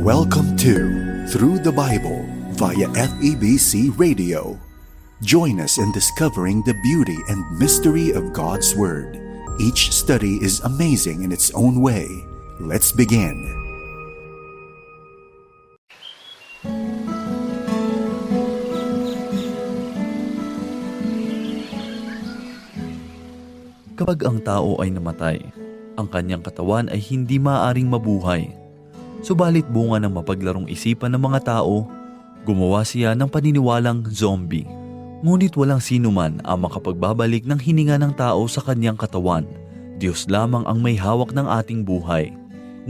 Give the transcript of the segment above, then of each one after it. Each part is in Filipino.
Welcome to Through the Bible via FEBC Radio. Join us in discovering the beauty and mystery of God's Word. Each study is amazing in its own way. Let's begin. Kapag ang tao ay namatay, ang kanyang katawan ay hindi maaring mabuhay. Subalit bunga ng mapaglarong isipan ng mga tao, gumawa siya ng paniniwalang zombie. Ngunit walang sino man ang makapagbabalik ng hininga ng tao sa kanyang katawan. Diyos lamang ang may hawak ng ating buhay.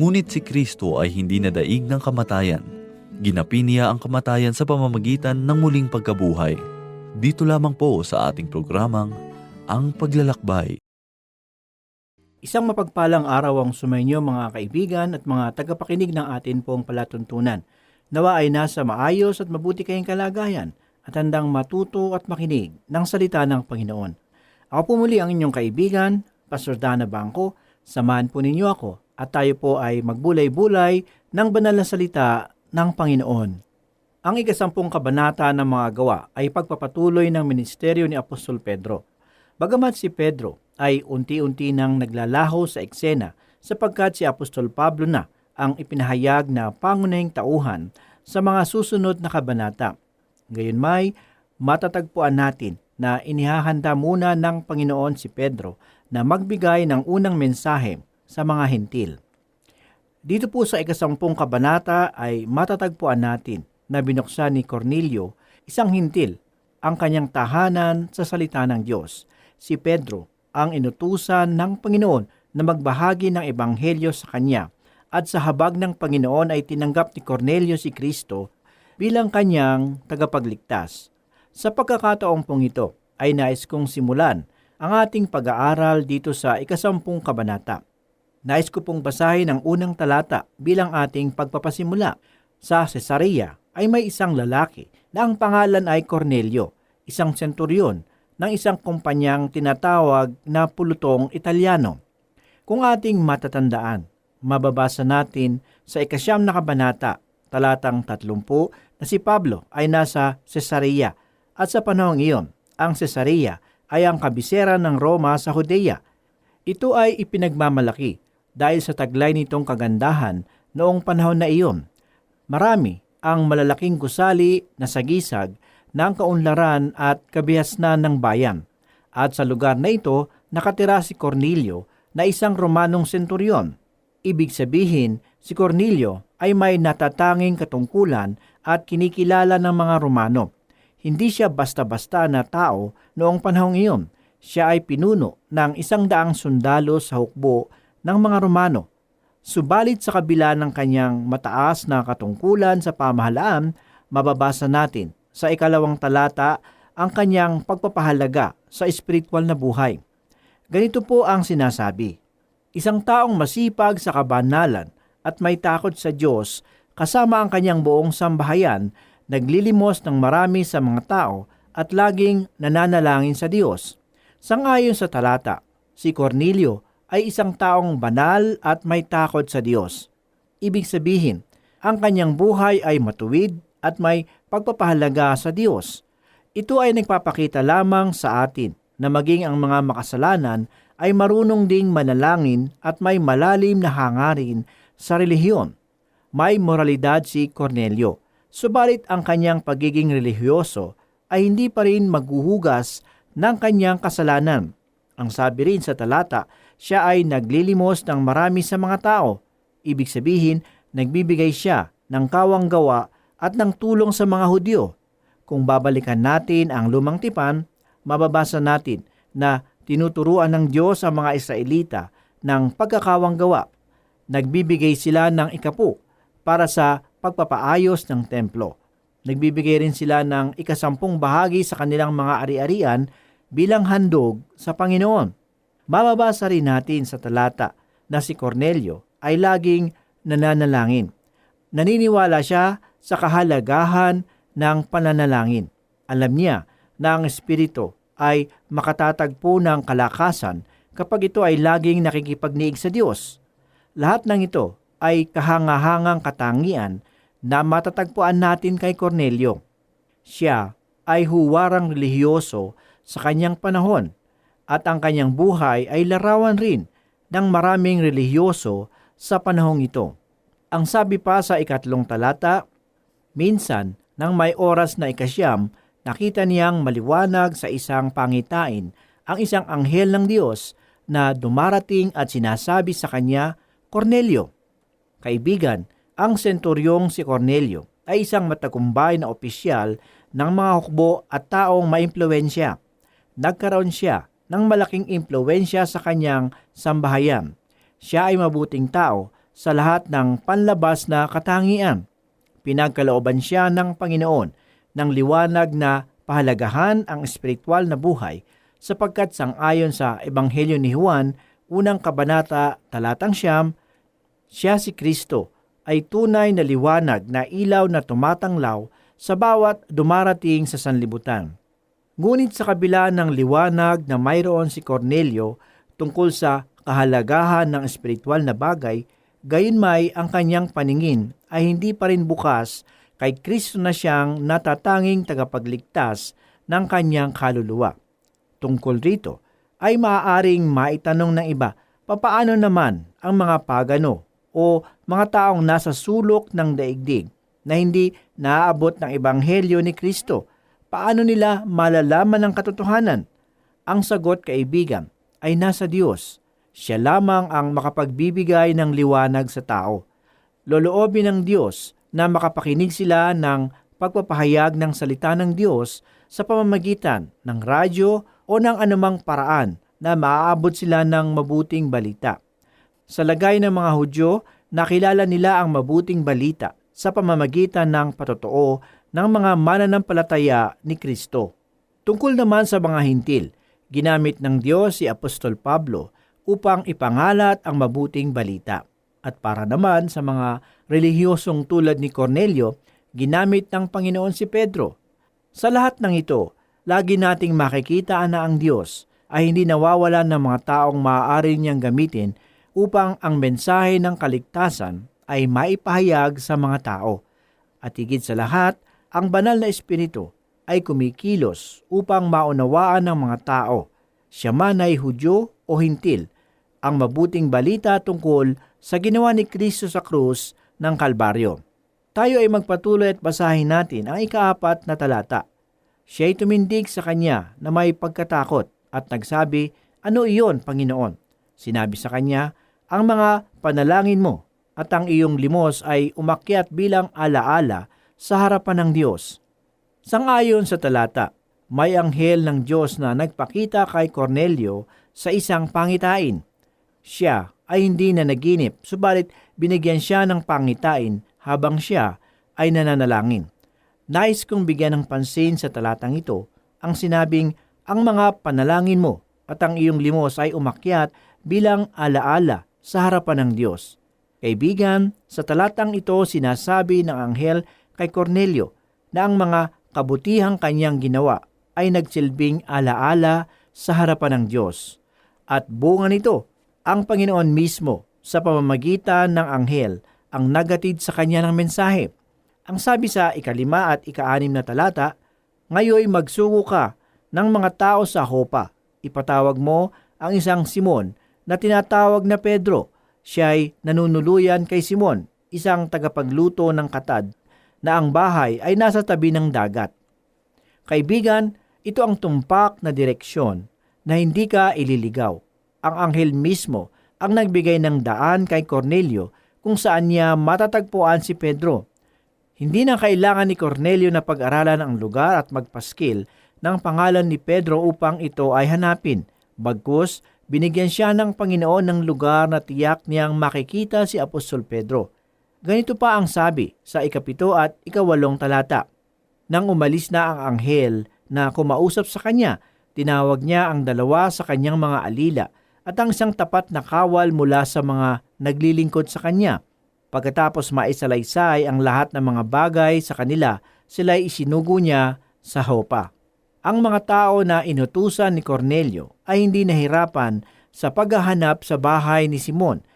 Ngunit si Kristo ay hindi nadaig ng kamatayan. Ginapi niya ang kamatayan sa pamamagitan ng muling pagkabuhay. Dito lamang po sa ating programang Ang Paglalakbay. Isang mapagpalang araw ang sumainyo mga kaibigan at mga tagapakinig ng atin pong palatuntunan. Nawa ay nasa maayos at mabuti kayong kalagayan at handang matuto at makinig ng salita ng Panginoon. Ako po muli ang inyong kaibigan, Pastor Dana Bangko. Samahan po ninyo ako at tayo po ay magbulay-bulay ng banal na salita ng Panginoon. Ang ikasampung kabanata ng mga gawa ay pagpapatuloy ng ministeryo ni Apostol Pedro. Bagamat si Pedro ay unti-unti nang naglalaho sa eksena sapagkat si Apostol Pablo na ang ipinahayag na pangunahing tauhan sa mga susunod na kabanata. Gayon may matatagpuan natin na inihahanda muna ng Panginoon si Pedro na magbigay ng unang mensahe sa mga hentil. Dito po sa ikasampung kabanata ay matatagpuan natin na binuksan ni Cornelio, isang hintil, ang kanyang tahanan sa salita ng Diyos. Si Pedro ang inutusan ng Panginoon na magbahagi ng ebanghelyo sa kanya at sa habag ng Panginoon ay tinanggap ni Cornelio si Kristo bilang kanyang tagapagligtas. Sa pagkakataong pong ito ay nais kong simulan ang ating pag-aaral dito sa ikasampung kabanata. Nais ko pong basahin ang unang talata bilang ating pagpapasimula. Sa Cesarea ay may isang lalaki na ang pangalan ay Cornelio, isang senturyon ng isang kumpanyang tinatawag na pulutong Italiano. Kung ating matatandaan, mababasa natin sa ikasyam na kabanata, talatang 30, na si Pablo ay nasa Cesarea at sa panahong iyon, ang Cesarea ay ang kabisera ng Roma sa Judea. Ito ay ipinagmamalaki dahil sa taglay nitong kagandahan noong panahon na iyon. Marami ang malalaking gusali na sagisag ng kaunlaran at kabihasnan ng bayan. At sa lugar na ito, nakatira si Cornelio na isang Romanong senturyon. Ibig sabihin, si Cornelio ay may natatanging katungkulan at kinikilala ng mga Romano. Hindi siya basta-basta na tao noong panahong iyon. Siya ay pinuno ng isang daang sundalo sa hukbo ng mga Romano. Subalit sa kabila ng kanyang mataas na katungkulan sa pamahalaan, mababasa natin sa ikalawang talata ang kanyang pagpapahalaga sa espiritual na buhay. Ganito po ang sinasabi, Isang taong masipag sa kabanalan at may takot sa Diyos kasama ang kanyang buong sambahayan, naglilimos ng marami sa mga tao at laging nananalangin sa Diyos. Sangayon sa talata, si Cornelio ay isang taong banal at may takot sa Diyos. Ibig sabihin, ang kanyang buhay ay matuwid at may pagpapahalaga sa Diyos. Ito ay nagpapakita lamang sa atin na maging ang mga makasalanan ay marunong ding manalangin at may malalim na hangarin sa relihiyon. May moralidad si Cornelio, subalit ang kanyang pagiging relihiyoso ay hindi pa rin maghuhugas ng kanyang kasalanan. Ang sabi rin sa talata, siya ay naglilimos ng marami sa mga tao. Ibig sabihin, nagbibigay siya ng kawang gawa at ng tulong sa mga Hudyo. Kung babalikan natin ang lumang tipan, mababasa natin na tinuturuan ng Diyos ang mga Israelita ng pagkakawang gawa. Nagbibigay sila ng ikapu para sa pagpapaayos ng templo. Nagbibigay rin sila ng ikasampung bahagi sa kanilang mga ari-arian bilang handog sa Panginoon. Mababasa rin natin sa talata na si Cornelio ay laging nananalangin. Naniniwala siya sa kahalagahan ng pananalangin. Alam niya na ang Espiritu ay makatatagpo ng kalakasan kapag ito ay laging nakikipagniig sa Diyos. Lahat ng ito ay kahangahangang katangian na matatagpuan natin kay Cornelio. Siya ay huwarang relihiyoso sa kanyang panahon at ang kanyang buhay ay larawan rin ng maraming relihiyoso sa panahong ito. Ang sabi pa sa ikatlong talata, Minsan, nang may oras na ikasyam, nakita niyang maliwanag sa isang pangitain ang isang anghel ng Diyos na dumarating at sinasabi sa kanya, Cornelio. Kaibigan, ang senturyong si Cornelio ay isang matagumpay na opisyal ng mga hukbo at taong maimpluwensya. Nagkaroon siya ng malaking impluwensya sa kanyang sambahayan. Siya ay mabuting tao sa lahat ng panlabas na katangian. Pinagkalooban siya ng Panginoon ng liwanag na pahalagahan ang espiritual na buhay sapagkat sangayon sa Ebanghelyo ni Juan, unang kabanata, talatang siyam, siya si Kristo ay tunay na liwanag na ilaw na tumatanglaw sa bawat dumarating sa sanlibutan. Ngunit sa kabila ng liwanag na mayroon si Cornelio tungkol sa kahalagahan ng espiritual na bagay, gayunmay ang kanyang paningin ay hindi pa rin bukas kay Kristo na siyang natatanging tagapagligtas ng kanyang kaluluwa. Tungkol rito ay maaaring maitanong ng iba, papaano naman ang mga pagano o mga taong nasa sulok ng daigdig na hindi naaabot ng ebanghelyo ni Kristo? Paano nila malalaman ang katotohanan? Ang sagot, kaibigan, ay nasa Diyos. Siya lamang ang makapagbibigay ng liwanag sa tao. Loloobin ng Diyos na makapakinig sila ng pagpapahayag ng salita ng Diyos sa pamamagitan ng radyo o ng anumang paraan na maaabot sila ng mabuting balita. Sa lagay ng mga Hudyo, nakilala nila ang mabuting balita sa pamamagitan ng patotoo ng mga mananampalataya ni Kristo. Tungkol naman sa mga hintil, ginamit ng Diyos si Apostol Pablo upang ipangalat ang mabuting balita. At para naman sa mga relihiyosong tulad ni Cornelio, ginamit ng Panginoon si Pedro. Sa lahat ng ito, lagi nating makikita na ang Diyos ay hindi nawawalan ng mga taong maaari niyang gamitin upang ang mensahe ng kaligtasan ay maipahayag sa mga tao. At higit sa lahat, ang banal na espiritu ay kumikilos upang maunawaan ng mga tao, siya man ay Hudyo o Hintil, ang mabuting balita tungkol sa ginawa ni Kristo sa krus ng Kalbaryo. Tayo ay magpatuloy at basahin natin ang ikaapat na talata. Siya ay tumindig sa kanya na may pagkatakot at nagsabi, Ano iyon, Panginoon? Sinabi sa kanya, Ang mga panalangin mo at ang iyong limos ay umakyat bilang alaala sa harapan ng Diyos. Sangayon sa talata, may anghel ng Diyos na nagpakita kay Cornelio sa isang pangitain. Siya ay hindi na naginip, subalit binigyan siya ng pangitain habang siya ay nananalangin. Nais kong bigyan ng pansin sa talatang ito ang sinabing ang mga panalangin mo at ang iyong limos ay umakyat bilang alaala sa harapan ng Diyos. Kaibigan, sa talatang ito sinasabi ng anghel kay Cornelio na ang mga kabutihang kanyang ginawa ay nagsilbing alaala sa harapan ng Diyos. At bunga nito, ang Panginoon mismo sa pamamagitan ng anghel ang nagatid sa kanya ng mensahe. Ang sabi sa ikalima at ikaanim na talata, Ngayoy magsugo ka ng mga tao sa Hopa. Ipatawag mo ang isang Simon na tinatawag na Pedro. Siya ay nanunuluyan kay Simon, isang tagapagluto ng katad na ang bahay ay nasa tabi ng dagat. Kaibigan, ito ang tumpak na direksyon na hindi ka ililigaw. Ang anghel mismo ang nagbigay ng daan kay Cornelio kung saan niya matatagpuan si Pedro. Hindi na kailangan ni Cornelio na pag-aralan ang lugar at magpaskil ng pangalan ni Pedro upang ito ay hanapin. Bagkus, binigyan siya ng Panginoon ng lugar na tiyak niyang makikita si Apostol Pedro. Ganito pa ang sabi sa ikapito at ikawalong talata. Nang umalis na ang anghel na kumausap sa kanya, tinawag niya ang dalawa sa kanyang mga alila at ang isang tapat na kawal mula sa mga naglilingkod sa kanya. Pagkatapos maisalaysay ang lahat ng mga bagay sa kanila, sila isinugo niya sa hopa. Ang mga tao na inutusan ni Cornelio ay hindi nahirapan sa paghahanap sa bahay ni Simon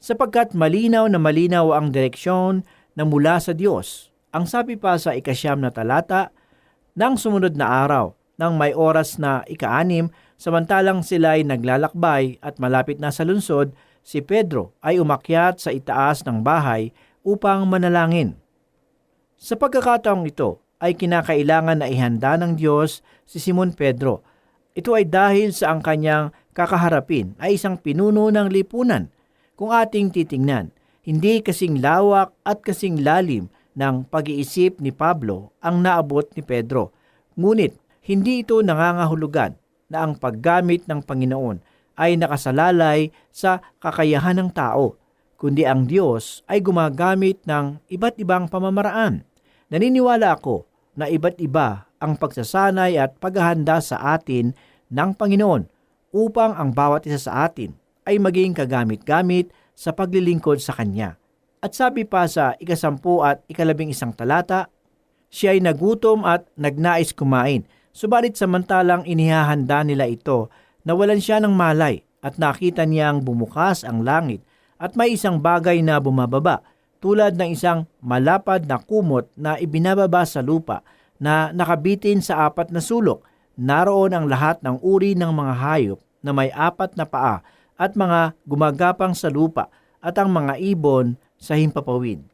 sapagkat malinaw na malinaw ang direksyon na mula sa Diyos. Ang sabi pa sa ikasyam na talata, nang sumunod na araw, nang may oras na ikaanim, samantalang sila ay naglalakbay at malapit na sa lungsod, si Pedro ay umakyat sa itaas ng bahay upang manalangin. Sa pagkakataong ito ay kinakailangan na ihanda ng Diyos si Simon Pedro. Ito ay dahil sa ang kanyang kakaharapin ay isang pinuno ng lipunan. Kung ating titingnan, hindi kasing lawak at kasing lalim ng pag-iisip ni Pablo ang naabot ni Pedro. Ngunit hindi ito nangangahulugan na ang paggamit ng Panginoon ay nakasalalay sa kakayahan ng tao, kundi ang Diyos ay gumagamit ng iba't ibang pamamaraan. Naniniwala ako na iba't iba ang pagsasanay at paghahanda sa atin ng Panginoon upang ang bawat isa sa atin ay maging kagamit-gamit sa paglilingkod sa Kanya. At sabi pa sa ikasampu at ikalabing isang talata, siya ay nagutom at nagnais kumain, subalit samantalang inihahanda nila ito, nawalan siya ng malay at nakita niyang bumukas ang langit at may isang bagay na bumababa tulad ng isang malapad na kumot na ibinababa sa lupa na nakabitin sa apat na sulok. Naroon ang lahat ng uri ng mga hayop na may apat na paa at mga gumagapang sa lupa at ang mga ibon sa himpapawid.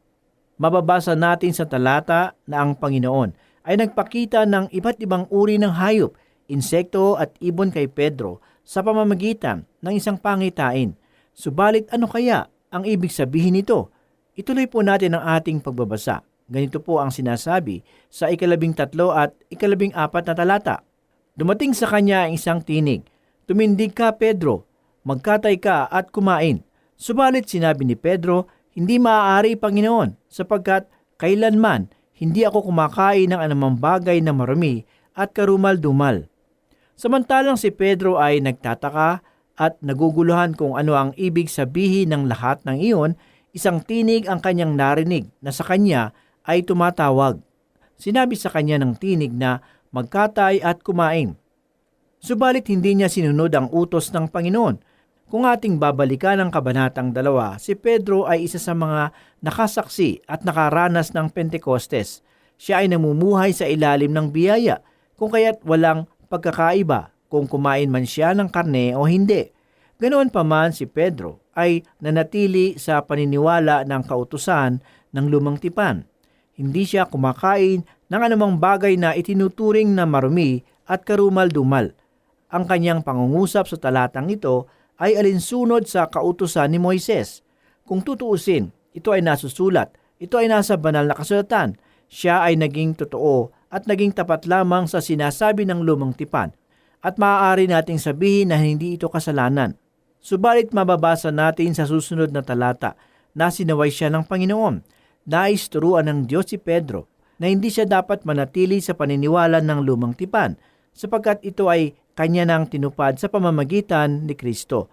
Mababasa natin sa talata na ang Panginoon ay nagpakita ng iba't ibang uri ng hayop, insekto at ibon kay Pedro sa pamamagitan ng isang pangitain. Subalit ano kaya ang ibig sabihin nito? Ituloy po natin ang ating pagbabasa. Ganito po ang sinasabi sa ikalabing tatlo at ikalabing apat na talata. Dumating sa kanya ang isang tinig. Tumindig ka, Pedro. Magkatay ka at kumain. Subalit sinabi ni Pedro, hindi maaari, Panginoon, sapagkat kailanman hindi ako kumakain ng anumang bagay na marumi at karumal-dumal. Samantalang si Pedro ay nagtataka at naguguluhan kung ano ang ibig sabihin ng lahat ng iyon, isang tinig ang kanyang narinig na sa kanya ay tumatawag. Sinabi sa kanya ng tinig na magkatay at kumain. Subalit hindi niya sinunod ang utos ng Panginoon. Kung ating babalikan ang kabanatang dalawa, si Pedro ay isa sa mga nakasaksi at nakaranas ng Pentecostes. Siya ay namumuhay sa ilalim ng biyaya, kung kaya't walang pagkakaiba kung kumain man siya ng karne o hindi. Ganoon pa man si Pedro ay nanatili sa paniniwala ng kautusan ng lumang tipan. Hindi siya kumakain ng anumang bagay na itinuturing na marumi at karumal-dumal. Ang kanyang pangungusap sa talatang ito ay alinsunod sa kautusan ni Moises. Kung tutuusin, ito ay nasusulat, ito ay nasa banal na kasulatan. Siya ay naging totoo at naging tapat lamang sa sinasabi ng lumang tipan at maaari nating sabihin na hindi ito kasalanan. Subalit mababasa natin sa susunod na talata na sinaway siya ng Panginoon. Nais turuan ng Diyos si Pedro na hindi siya dapat manatili sa paniniwala ng lumang tipan sapagkat ito ay kanya nang tinupad sa pamamagitan ni Kristo.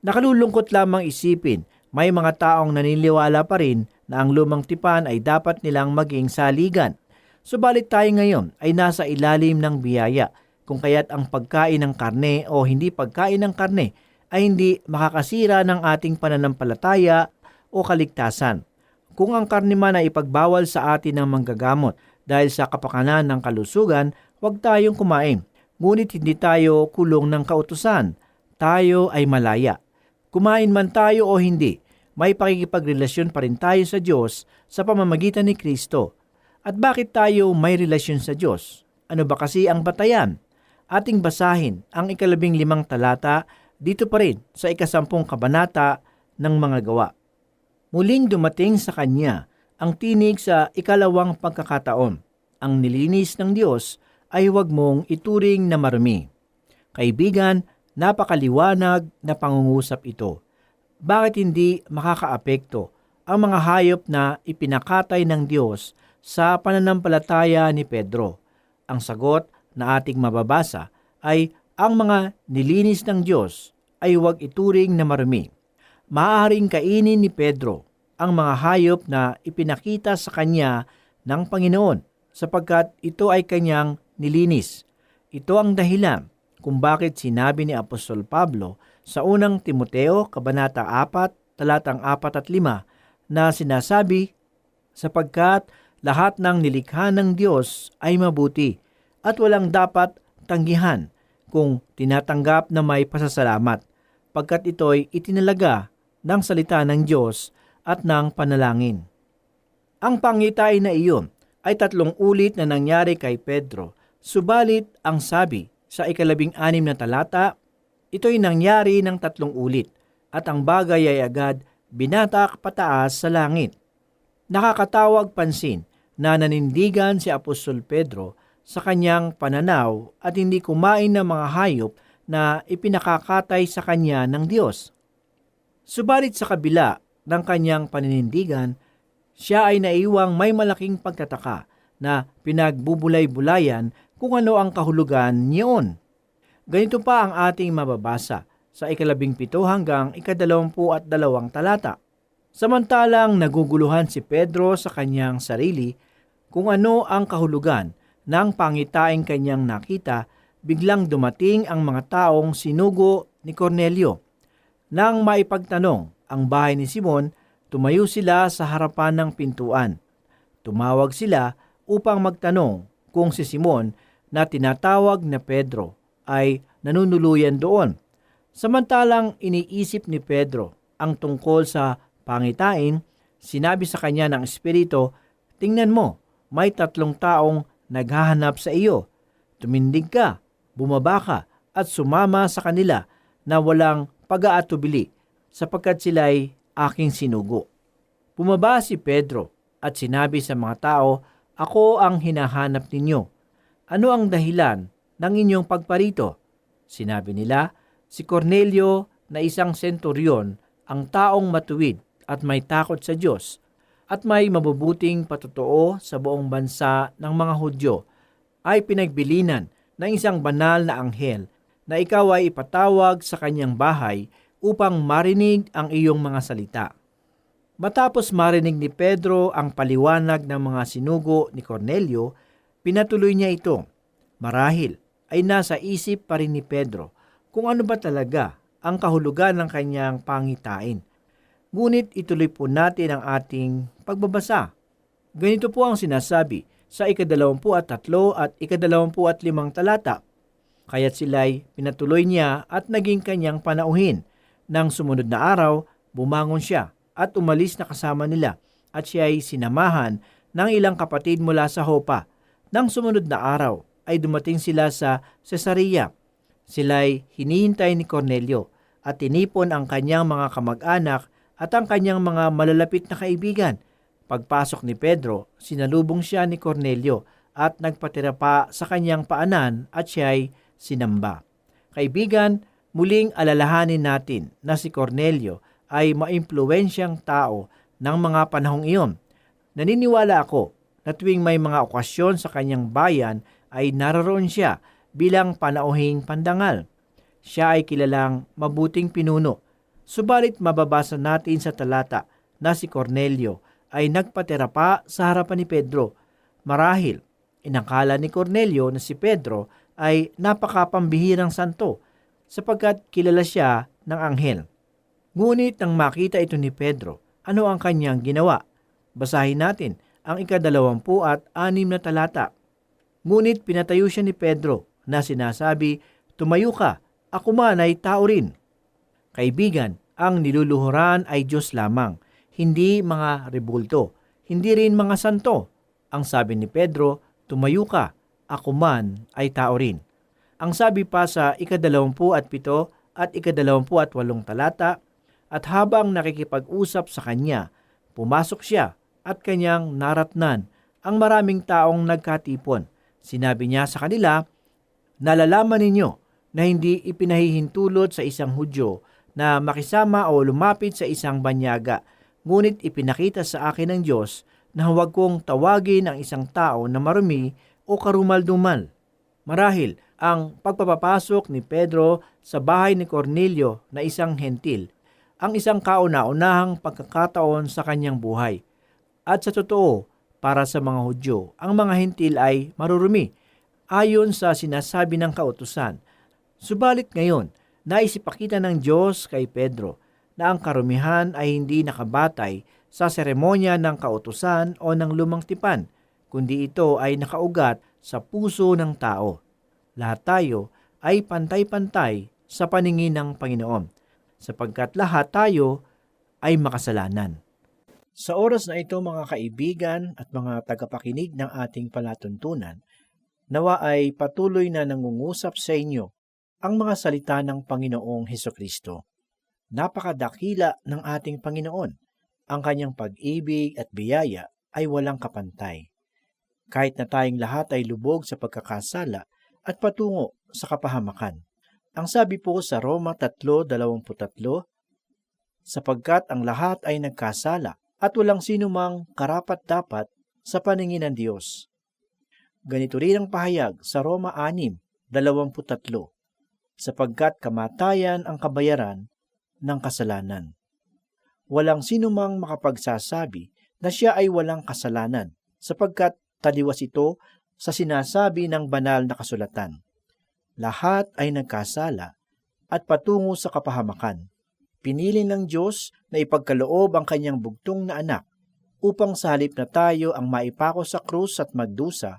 Nakalulungkot lamang isipin, may mga taong naniniwala pa rin na ang lumang tipan ay dapat nilang maging saligan. Subalit tayo ngayon ay nasa ilalim ng biyaya, kung kaya't ang pagkain ng karne o hindi pagkain ng karne ay hindi makakasira ng ating pananampalataya o kaligtasan. Kung ang karne man ay ipagbawal sa atin ng manggagamot dahil sa kapakanan ng kalusugan, huwag tayong kumain ngunit hindi tayo kulong ng kautusan. Tayo ay malaya. Kumain man tayo o hindi, may pakikipagrelasyon pa rin tayo sa Diyos sa pamamagitan ni Kristo. At bakit tayo may relasyon sa Diyos? Ano ba kasi ang batayan? Ating basahin ang ikalabing limang talata dito pa rin sa ikasampung kabanata ng mga gawa. Muling dumating sa kanya ang tinig sa ikalawang pagkakataon. Ang nilinis ng Diyos ay huwag mong ituring na marumi. Kaibigan, napakaliwanag na pangungusap ito. Bakit hindi makakaapekto ang mga hayop na ipinakatay ng Diyos sa pananampalataya ni Pedro? Ang sagot na ating mababasa ay ang mga nilinis ng Diyos ay huwag ituring na marumi. Maaaring kainin ni Pedro ang mga hayop na ipinakita sa kanya ng Panginoon sapagkat ito ay kanyang nilinis. Ito ang dahilan kung bakit sinabi ni Apostol Pablo sa unang Timoteo, Kabanata 4, talatang 4 at 5 na sinasabi, sapagkat lahat ng nilikha ng Diyos ay mabuti at walang dapat tanggihan kung tinatanggap na may pasasalamat, pagkat ito'y itinalaga ng salita ng Diyos at ng panalangin. Ang pangitain na iyon ay tatlong ulit na nangyari kay Pedro, subalit ang sabi sa ikalabing anim na talata, ito'y nangyari ng tatlong ulit at ang bagay ay agad binatak pataas sa langit. Nakakatawag pansin na nanindigan si Apostol Pedro sa kanyang pananaw at hindi kumain ng mga hayop na ipinakakatay sa kanya ng Diyos. Subalit sa kabila ng kanyang paninindigan, siya ay naiwang may malaking pagtataka na pinagbubulay-bulayan kung ano ang kahulugan niyon. Ganito pa ang ating mababasa sa ikalabing pito hanggang ikadalawampu at dalawang talata. Samantalang naguguluhan si Pedro sa kanyang sarili kung ano ang kahulugan ng pangitaing kanyang nakita, biglang dumating ang mga taong sinugo ni Cornelio. Nang maipagtanong ang bahay ni Simon, tumayo sila sa harapan ng pintuan. Tumawag sila upang magtanong kung si Simon na tinatawag na Pedro ay nanunuluyan doon. Samantalang iniisip ni Pedro ang tungkol sa pangitain, sinabi sa kanya ng Espiritu, Tingnan mo, may tatlong taong naghahanap sa iyo. Tumindig ka, bumaba ka, at sumama sa kanila na walang pag-aatubili sapagkat sila'y aking sinugo. Bumaba si Pedro at sinabi sa mga tao, Ako ang hinahanap ninyo. Ano ang dahilan ng inyong pagparito? Sinabi nila, si Cornelio na isang senturyon ang taong matuwid at may takot sa Diyos at may mabubuting patotoo sa buong bansa ng mga Hudyo ay pinagbilinan ng isang banal na anghel na ikaw ay ipatawag sa kanyang bahay upang marinig ang iyong mga salita. Matapos marinig ni Pedro ang paliwanag ng mga sinugo ni Cornelio, pinatuloy niya ito. Marahil ay nasa isip pa rin ni Pedro kung ano ba talaga ang kahulugan ng kanyang pangitain. Ngunit ituloy po natin ang ating pagbabasa. Ganito po ang sinasabi sa ikadalawampu at tatlo at ikadalawampu at limang talata. Kaya't sila'y pinatuloy niya at naging kanyang panauhin. Nang sumunod na araw, bumangon siya at umalis na kasama nila at siya ay sinamahan ng ilang kapatid mula sa Hopa. Nang sumunod na araw ay dumating sila sa Cesarea. Sila'y hinihintay ni Cornelio at tinipon ang kanyang mga kamag-anak at ang kanyang mga malalapit na kaibigan. Pagpasok ni Pedro, sinalubong siya ni Cornelio at nagpatira pa sa kanyang paanan at siya'y sinamba. Kaibigan, muling alalahanin natin na si Cornelio ay maimpluwensyang tao ng mga panahong iyon. Naniniwala ako na tuwing may mga okasyon sa kanyang bayan ay naroon siya bilang panauhing pandangal. Siya ay kilalang mabuting pinuno. Subalit mababasa natin sa talata na si Cornelio ay nagpatira pa sa harapan ni Pedro. Marahil, inakala ni Cornelio na si Pedro ay napakapambihirang santo sapagkat kilala siya ng anghel. Ngunit nang makita ito ni Pedro, ano ang kanyang ginawa? Basahin natin ang ikadalawampu at anim na talata. Ngunit pinatayo siya ni Pedro na sinasabi, Tumayo ka, ako man ay tao rin. Kaibigan, ang niluluhuran ay Diyos lamang, hindi mga rebulto, hindi rin mga santo. Ang sabi ni Pedro, Tumayo ka, ako man ay tao rin. Ang sabi pa sa ikadalawampu at pito at ikadalawampu at walong talata, at habang nakikipag-usap sa kanya, pumasok siya at kanyang naratnan ang maraming taong nagkatipon. Sinabi niya sa kanila, Nalalaman ninyo na hindi ipinahihintulot sa isang Hudyo na makisama o lumapit sa isang banyaga, ngunit ipinakita sa akin ng Diyos na huwag kong tawagin ang isang tao na marumi o karumal-dumal. Marahil, ang pagpapapasok ni Pedro sa bahay ni Cornelio na isang hentil, ang isang kauna-unahang pagkakataon sa kanyang buhay. At sa totoo, para sa mga Hudyo, ang mga hentil ay marurumi ayon sa sinasabi ng kautusan. Subalit ngayon, naisipakita ng Diyos kay Pedro na ang karumihan ay hindi nakabatay sa seremonya ng kautusan o ng lumang tipan, kundi ito ay nakaugat sa puso ng tao. Lahat tayo ay pantay-pantay sa paningin ng Panginoon, sapagkat lahat tayo ay makasalanan. Sa oras na ito mga kaibigan at mga tagapakinig ng ating palatuntunan, nawa ay patuloy na nangungusap sa inyo ang mga salita ng Panginoong Heso Kristo. Napakadakila ng ating Panginoon. Ang kanyang pag-ibig at biyaya ay walang kapantay. Kahit na tayong lahat ay lubog sa pagkakasala at patungo sa kapahamakan. Ang sabi po sa Roma 3.23, sapagkat ang lahat ay nagkasala at walang sino mang karapat-dapat sa paningin ng Diyos. Ganito rin ang pahayag sa Roma 6.23, sapagkat kamatayan ang kabayaran ng kasalanan. Walang sino mang makapagsasabi na siya ay walang kasalanan, sapagkat taliwas ito sa sinasabi ng banal na kasulatan. Lahat ay nagkasala at patungo sa kapahamakan. Pinili ng Diyos na ipagkaloob ang kanyang bugtong na anak upang sa halip na tayo ang maipako sa krus at magdusa,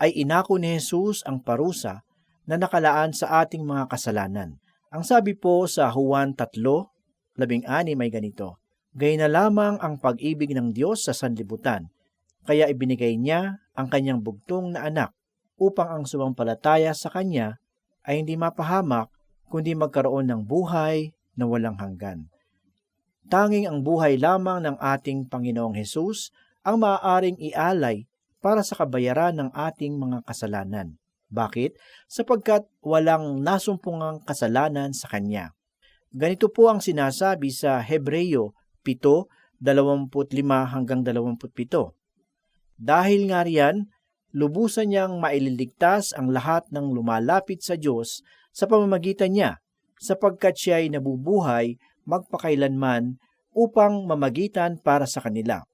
ay inako ni Jesus ang parusa na nakalaan sa ating mga kasalanan. Ang sabi po sa Juan 3:16 may ganito, Gay na lamang ang pag-ibig ng Diyos sa sanlibutan, kaya ibinigay niya ang kanyang bugtong na anak upang ang sumampalataya sa kanya ay hindi mapahamak kundi magkaroon ng buhay na walang hanggan. Tanging ang buhay lamang ng ating Panginoong Hesus ang maaaring ialay para sa kabayaran ng ating mga kasalanan. Bakit? Sapagkat walang nasumpungang kasalanan sa Kanya. Ganito po ang sinasabi sa Hebreyo 7:25 hanggang 27. Dahil nga riyan, lubusan niyang maililigtas ang lahat ng lumalapit sa Diyos sa pamamagitan niya, sapagkat siya ay nabubuhay magpakailanman upang mamagitan para sa kanila.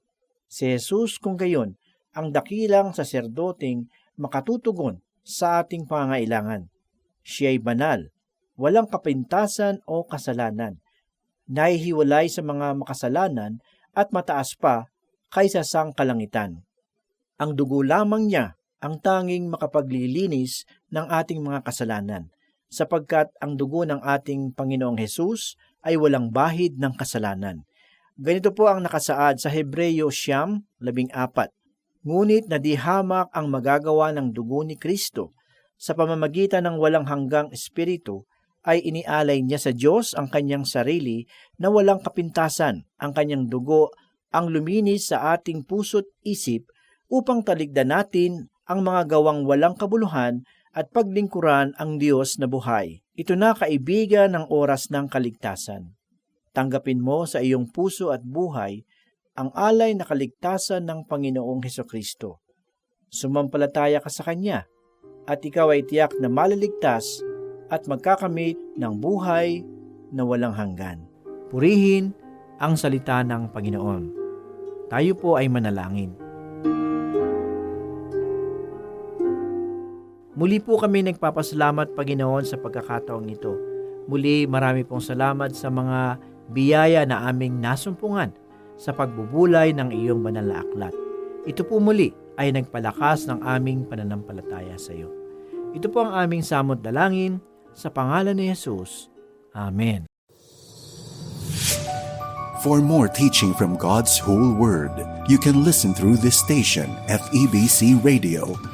Si Jesus kung gayon, ang dakilang saserdoting makatutugon sa ating pangailangan. Siya ay banal, walang kapintasan o kasalanan, nahihiwalay sa mga makasalanan at mataas pa kaysa sang kalangitan. Ang dugo lamang niya ang tanging makapaglilinis ng ating mga kasalanan, sapagkat ang dugo ng ating Panginoong Hesus ay walang bahid ng kasalanan. Ganito po ang nakasaad sa Hebreyo Siyam, labing apat. Ngunit nadihamak ang magagawa ng dugo ni Kristo sa pamamagitan ng walang hanggang espiritu ay inialay niya sa Diyos ang kanyang sarili na walang kapintasan, ang kanyang dugo ang luminis sa ating puso't isip upang taligdan natin ang mga gawang walang kabuluhan at paglingkuran ang Diyos na buhay. Ito na kaibigan ng oras ng kaligtasan. Tanggapin mo sa iyong puso at buhay ang alay na kaligtasan ng Panginoong Heso Kristo. Sumampalataya ka sa Kanya at ikaw ay tiyak na maliligtas at magkakamit ng buhay na walang hanggan. Purihin ang salita ng Panginoon. Tayo po ay manalangin. Muli po kami nagpapasalamat Panginoon sa pagkakataong ito. Muli marami pong salamat sa mga biyaya na aming nasumpungan sa pagbubulay ng iyong banal na aklat. Ito po muli ay nagpalakas ng aming pananampalataya sa iyo. Ito po ang aming samot dalangin sa pangalan ni Jesus. Amen. For more teaching from God's whole word, you can listen through this station, FEBC Radio.